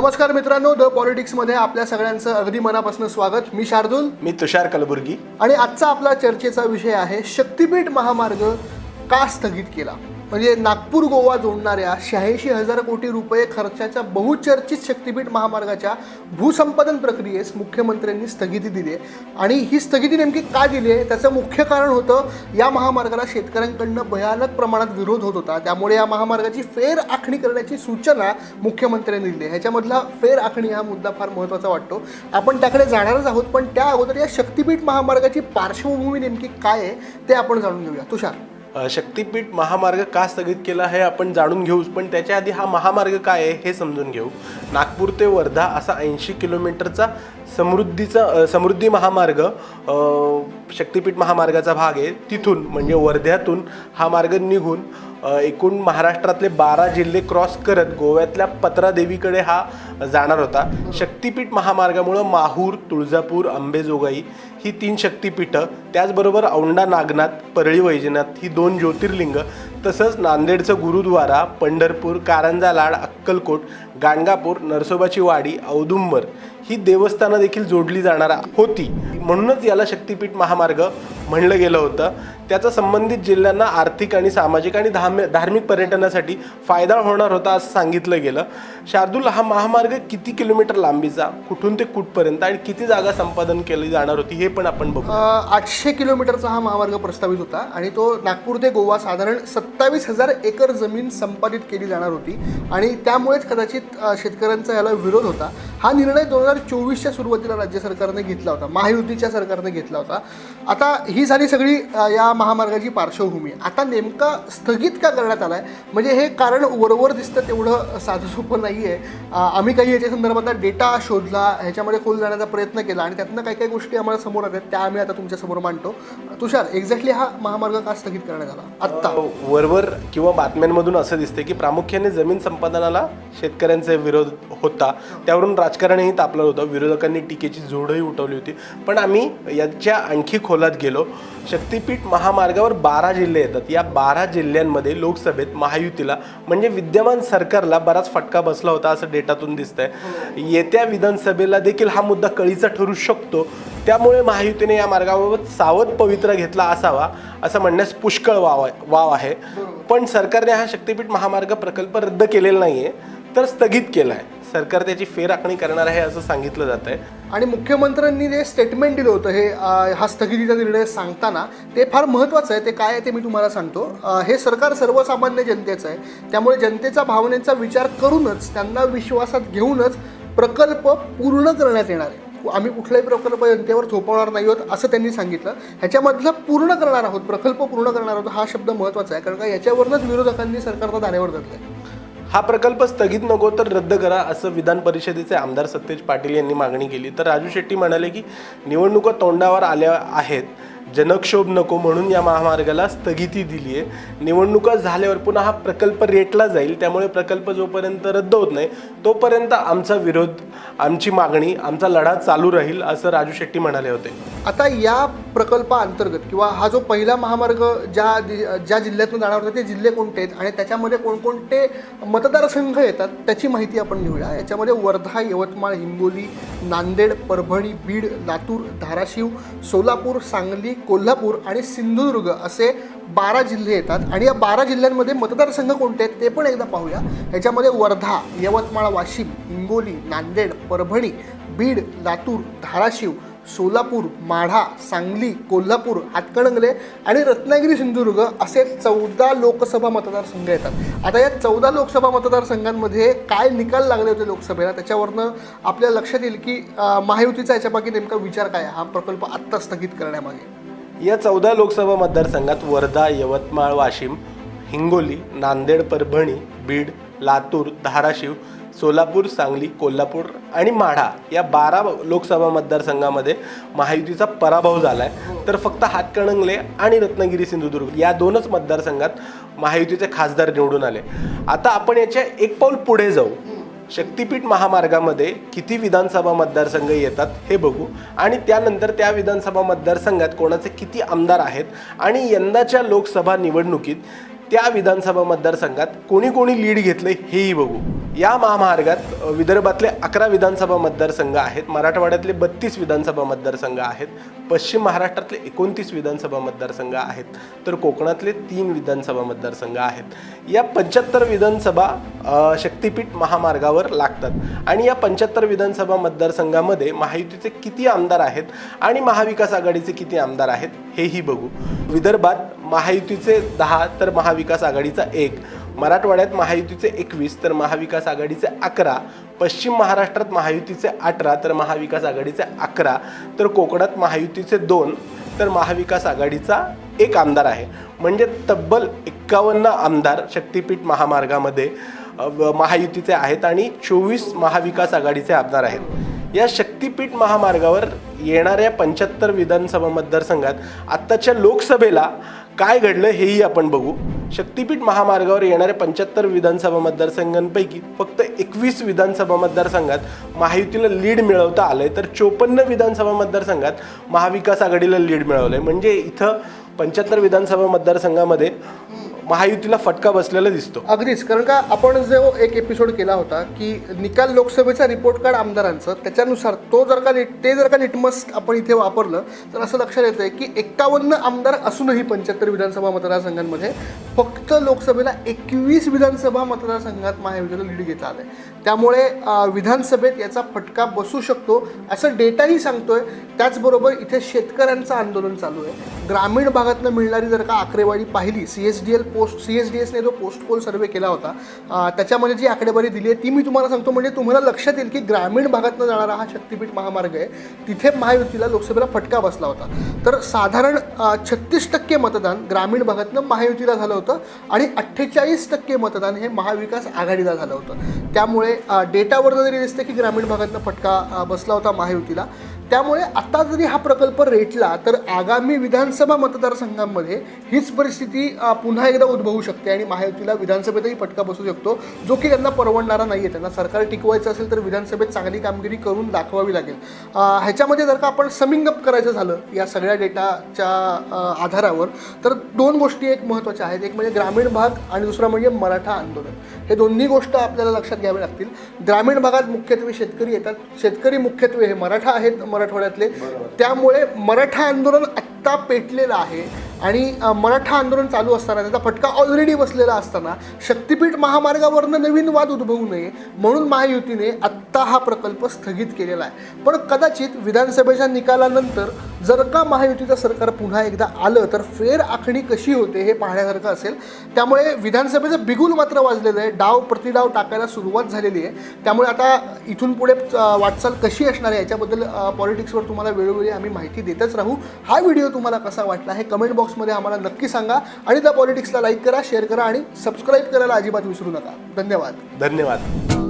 नमस्कार मित्रांनो द पॉलिटिक्समध्ये आपल्या सगळ्यांचं अगदी मनापासून स्वागत. मी शार्दूल. मी तुषार कलबुर्गी. आणि आजचा आपला चर्चेचा विषय आहे शक्तिपीठ महामार्ग का स्थगित केला? म्हणजे नागपूर गोवा जोडणाऱ्या शहाऐंशी हजार कोटी रुपये खर्चाच्या बहुचर्चित शक्तिपीठ महामार्गाच्या भूसंपादन प्रक्रियेस मुख्यमंत्र्यांनी स्थगिती दिली आहे. आणि ही स्थगिती नेमकी का दिली आहे? त्याचं मुख्य कारण होतं या महामार्गाला शेतकऱ्यांकडनं भयानक प्रमाणात विरोध होत होता. त्यामुळे या महामार्गाची फेर आखणी करण्याची सूचना मुख्यमंत्र्यांनी दिली आहे. ह्याच्यामधला फेर आखणी हा मुद्दा फार महत्त्वाचा वाटतो. आपण त्याकडे जाणारच आहोत पण त्या अगोदर या शक्तिपीठ महामार्गाची पार्श्वभूमी नेमकी काय आहे ते आपण जाणून घेऊया. तुषार. शक्तिपीठ महामार्ग का स्थगित केला हे आपण जाणून घेऊच पण त्याच्या आधी हा महामार्ग काय आहे हे समजून घेऊ. नागपूर ते वर्धा असा ऐंशी किलोमीटरचा समृद्धीचा समृद्धी महामार्ग शक्तिपीठ महामार्गाचा भाग आहे. तिथून म्हणजे वर्ध्यातून हा मार्ग निघून एकूण महाराष्ट्रातले बारा जिल्हे क्रॉस करत गोव्यातल्या पत्रादेवीकडे हा जाणार होता. शक्तिपीठ महामार्गामुळं माहूर तुळजापूर अंबेजोगाई ही तीन शक्तिपीठं त्याचबरोबर औंढा नागनाथ परळी वैजनाथ ही दोन ज्योतिर्लिंग तसंच नांदेडचं गुरुद्वारा पंढरपूर कारंजा लाड अक्कलकोट गाणगापूर नरसोबाची वाडी औदुंबर ही देवस्थानं देखील जोडली जाणार होती. म्हणूनच याला शक्तिपीठ महामार्ग म्हणलं गेलं होतं. त्याचा संबंधित जिल्ह्यांना आर्थिक आणि सामाजिक आणि धाम धार्मिक पर्यटनासाठी फायदा होणार होता असं सांगितलं गेलं. शार्दूल हा महामार्ग किती किलोमीटर लांबीचा कुठून ते कुठपर्यंत आणि किती जागा संपादन केली जाणार होती हे पण आपण बघू. आठशे किलोमीटरचा हा महामार्ग प्रस्तावित होता आणि तो नागपूर ते गोवा साधारण सत्तावीस हजार एकर जमीन संपादित केली जाणार होती आणि त्यामुळेच कदाचित शेतकऱ्यांचा याला विरोध होता. हा निर्णय दोन हजार चोवीसच्या सुरुवातीला राज्य सरकारने घेतला होता महायुतीच्या सरकारने घेतला होता. आता ही झाली सगळी या महामार्गाची पार्श्वभूमी. आता नेमका स्थगित का करण्यात आला आहे म्हणजे हे कारण वरवर दिसतं तेवढं साधं सोपं नाही आहे आम्ही काही याच्या संदर्भातला डेटा शोधला ह्याच्यामध्ये खोल जाण्याचा प्रयत्न केला आणि त्यातनं काही काही गोष्टी आम्हाला समोर आल्या त्या आम्ही आता तुमच्यासमोर मांडतो. तुषार एक्झॅक्टली हा महामार्ग का स्थगित करण्यात आला? आत्ता. वरवर किंवा बातम्यांमधून असं दिसते की प्रामुख्याने जमीन संपादनाला शेतकऱ्यांचा विरोध होता. त्यावरून राजकारणही तापलं होतं. विरोधकांनी टीकेची जोडही उठवली होती. पण आम्ही याच्या आणखी खोलात गेलो. शक्तिपीठ महामार्गावर बारा जिल्हे येतात. या बारा जिल्ह्यांमध्ये लोकसभेत महायुतीला म्हणजे विद्यमान सरकारला बराच फटका बसला होता असं डेटातून दिसतंय. येत्या विधानसभेला देखील हा मुद्दा कळीचा ठरू शकतो. त्यामुळे महायुतीने या मार्गाबाबत सावध पवित्रा घेतला असावा असं म्हणण्यास पुष्कळ वाव आहे- वाव आहे. पण सरकारने हा शक्तिपीठ महामार्ग प्रकल्प रद्द केलेला नाही आहे तर स्थगित केला आहे सरकार त्याची फेरआखणी करणार आहे असं सांगितलं जात आहे. आणि मुख्यमंत्र्यांनी जे स्टेटमेंट दिलं होतं हे हा स्थगितीचा निर्णय सांगताना ते फार महत्त्वाचं आहे ते काय आहे ते मी तुम्हाला सांगतो. हे सरकार सर्वसामान्य जनतेचं आहे. त्यामुळे जनतेचा भावनेचा विचार करूनच त्यांना विश्वासात घेऊनच प्रकल्प पूर्ण करण्यात येणार आहे. आम्ही कुठलाही प्रकल्प जनतेवर थोपवणार नाही आहोत असं त्यांनी सांगितलं. ह्याच्यामधलं पूर्ण करणार आहोत प्रकल्प पूर्ण करणार आहोत हा शब्द महत्त्वाचा आहे. कारण का याच्यावरूनच विरोधकांनी सरकारला धारेवर धरलं आहे हा प्रकल्प स्थगित नको तर रद्द करा असं विधान परिषदेचे आमदार सतेज पाटील यांनी मागणी केली. तर राजू शेट्टी म्हणाले की निवडणुका तोंडावर आल्या आहेत. जनक्षोभ नको म्हणून या महामार्गाला स्थगिती दिली आहे. निवडणुका झाल्यावर पुन्हा हा प्रकल्प रेटला जाईल त्यामुळे प्रकल्प जोपर्यंत रद्द होत नाही तोपर्यंत आमचा विरोध आमची मागणी आमचा लढा चालू राहील असं राजू शेट्टी म्हणाले होते. आता या प्रकल्पाअंतर्गत किंवा हा जो पहिला महामार्ग ज्या दि- ज्या जिल्ह्यातून जाणार होता ते जिल्हे कोणते आहेत? आणि त्याच्यामध्ये कोणकोणते मतदारसंघ येतात त्याची माहिती आपण घेऊया. याच्यामध्ये वर्धा यवतमाळ हिंगोली नांदेड परभणी बीड लातूर धाराशिव सोलापूर सांगली कोल्हापूर आणि सिंधुदुर्ग असे बारा जिल्हे येतात. आणि या बारा जिल्ह्यांमध्ये मतदारसंघ कोणते आहेत ते पण एकदा पाहूया. याच्यामध्ये वर्धा यवतमाळ वाशिम हिंगोली नांदेड परभणी बीड लातूर धाराशिव सोलापूर माढा सांगली कोल्हापूर हातकणंगले आणि रत्नागिरी सिंधुदुर्ग असे चौदा लोकसभा मतदारसंघ येतात. आता या चौदा लोकसभा मतदारसंघांमध्ये काय निकाल लागले होते लोकसभेला? त्याच्यावरनं आपल्या लक्षात येईल की महायुतीचा याच्यामागे नेमका विचार काय हा प्रकल्प आत्ता स्थगित करण्यामागे. या चौदा लोकसभा मतदारसंघात वर्धा यवतमाळ वाशिम हिंगोली नांदेड परभणी बीड लातूर धाराशिव सोलापूर सांगली कोल्हापूर आणि माढा या बारा लोकसभा मतदारसंघामध्ये महायुतीचा पराभव झाला आहे तर फक्त हातकणंगले आणि रत्नागिरी सिंधुदुर्ग या दोनच मतदारसंघात महायुतीचे खासदार निवडून आले. आता आपण याच्या एक पाऊल पुढे जाऊ. शक्तिपीठ महामार्गामध्ये किती विधानसभा मतदारसंघ येतात हे बघू. आणि त्यानंतर त्या विधानसभा मतदारसंघात कोणाचे किती आमदार आहेत आणि यंदाच्या लोकसभा निवडणुकीत त्या विधानसभा मतदारसंघात कोणी कोणी लीड घेतले हेही बघू. या महामार्गात विदर्भातले अकरा विधानसभा मतदारसंघ आहेत. मराठवाड्यातले बत्तीस विधानसभा मतदारसंघ आहेत. पश्चिम महाराष्ट्रातले एकोणतीस विधानसभा मतदारसंघ आहेत. तर कोकणातले तीन विधानसभा मतदारसंघ आहेत. या पंच्याहत्तर विधानसभा शक्तिपीठ महामार्गावर लागतात. आणि या पंच्याहत्तर विधानसभा मतदारसंघामध्ये महायुतीचे किती आमदार आहेत आणि महाविकास आघाडीचे किती आमदार आहेत हेही बघू. विदर्भात महायुतीचे दहा तर महाविकास आघाडीचा एक. मराठवाड्यात महायुतीचे एकवीस तर महाविकास आघाडीचे अकरा पश्चिम महाराष्ट्रात महायुतीचे अठरा तर महाविकास आघाडीचे अकरा तर कोकणात महायुतीचे दोन तर महाविकास आघाडीचा एक आमदार आहे. म्हणजे तब्बल एक्कावन्न आमदार शक्तीपीठ महामार्गामध्ये महायुतीचे आहेत आणि चोवीस महाविकास आघाडीचे आमदार आहेत. या शक्तिपीठ महामार्गावर येणाऱ्या पंच्याहत्तर विधानसभा मतदारसंघात आत्ताच्या लोकसभेला काय घडलं हेही आपण बघू. शक्तिपीठ महामार्गावर येणाऱ्या पंच्याहत्तर विधानसभा मतदारसंघांपैकी फक्त एकवीस विधानसभा मतदारसंघात महायुतीला लीड मिळवता आलंय. तर चोपन्न विधानसभा मतदारसंघात महाविकास आघाडीला लीड मिळवलंय. म्हणजे इथं पंच्याहत्तर विधानसभा मतदारसंघामध्ये महायुतीला फटका बसलेला दिसतो. अगदीच कारण का आपण जो एक एपिसोड केला होता की निकाल लोकसभेचा रिपोर्ट कार्ड आमदारांचं त्याच्यानुसार तो जर का लिट- ते जर का लिटमस आपण इथे वापरलं तर असं लक्षात येतं आहे की एक्कावन्न आमदार असूनही पंच्याहत्तर विधानसभा मतदारसंघांमध्ये फक्त लोकसभेला एकवीस विधानसभा मतदारसंघात महायुतीला लीड घेता आलं आहे त्यामुळे विधानसभेत याचा फटका बसू शकतो असं डेटाही सांगतोय. त्याचबरोबर इथे शेतकऱ्यांचं आंदोलन चालू आहे. ग्रामीण भागातनं मिळणारी जर का आकडेवारी पाहिली C S D L post C S D एसने जो पोस्ट पोल सर्वे केला होता त्याच्यामध्ये जी आकडेवारी दिली आहे ती मी तुम्हाला सांगतो म्हणजे तुम्हाला लक्षात येईल की ग्रामीण भागातनं जाणारा हा शक्तीपीठ महामार्ग आहे तिथे महायुतीला लोकसभेला फटका बसला होता. तर साधारण छत्तीस टक्के मतदान ग्रामीण भागातनं महायुतीला झालं होतं आणि अठ्ठेचाळीस टक्के मतदान हे महाविकास आघाडीला झालं होतं. त्यामुळे डेटावर जरी दिसते की ग्रामीण भागातनं फटका बसला होता महायुतीला. त्यामुळे आता जरी हा प्रकल्प रेटला तर आगामी विधानसभा मतदारसंघांमध्ये हीच परिस्थिती पुन्हा एकदा उद्भवू शकते आणि महायुतीला विधानसभेतही फटका बसू शकतो जो की त्यांना परवडणारा नाही आहे त्यांना सरकार टिकवायचं असेल तर विधानसभेत चांगली कामगिरी करून दाखवावी लागेल. ह्याच्यामध्ये जर का आपण समिंग अप करायचं झालं या सगळ्या डेटाच्या आधारावर तर दोन गोष्टी एक महत्त्वाच्या आहेत. एक म्हणजे ग्रामीण भाग आणि दुसरा म्हणजे मराठा आंदोलन. हे दोन्ही गोष्ट आपल्याला लक्षात घ्यावे लागतील. ग्रामीण भागात मुख्यत्वे शेतकरी येतात. शेतकरी मुख्यत्वे हे मराठा आहेत मराठवाड्यातले. त्यामुळे मराठा आंदोलन आत्ता पेटलेलं आहे. आणि मराठा आंदोलन चालू असताना त्याचा फटका ऑलरेडी बसलेला असताना शक्तिपीठ महामार्गावरनं नवीन वाद उद्भवू नये म्हणून महायुतीने आत्ता हा प्रकल्प स्थगित केलेला आहे. पण कदाचित विधानसभेच्या निकालानंतर जर का महायुतीचं सरकार पुन्हा एकदा आलं तर फेर आखणी कशी होते हे पाहण्यासारखं असेल. त्यामुळे विधानसभेचं बिगुल मात्र वाजलेलं आहे. डाव प्रतिडाव टाकायला सुरुवात झालेली आहे. त्यामुळे आता इथून पुढे वाटचाल कशी असणार आहे याच्याबद्दल पॉलिटिक्सवर तुम्हाला वेळोवेळी आम्ही माहिती देतच राहू. हा व्हिडिओ तुम्हाला कसा वाटला हे कमेंट बॉक्स बॉक्समध्ये आम्हाला नक्की सांगा आणि त्या पॉलिटिक्सला लाईक करा शेअर करा आणि सबस्क्राईब करायला अजिबात विसरू नका. धन्यवाद. धन्यवाद.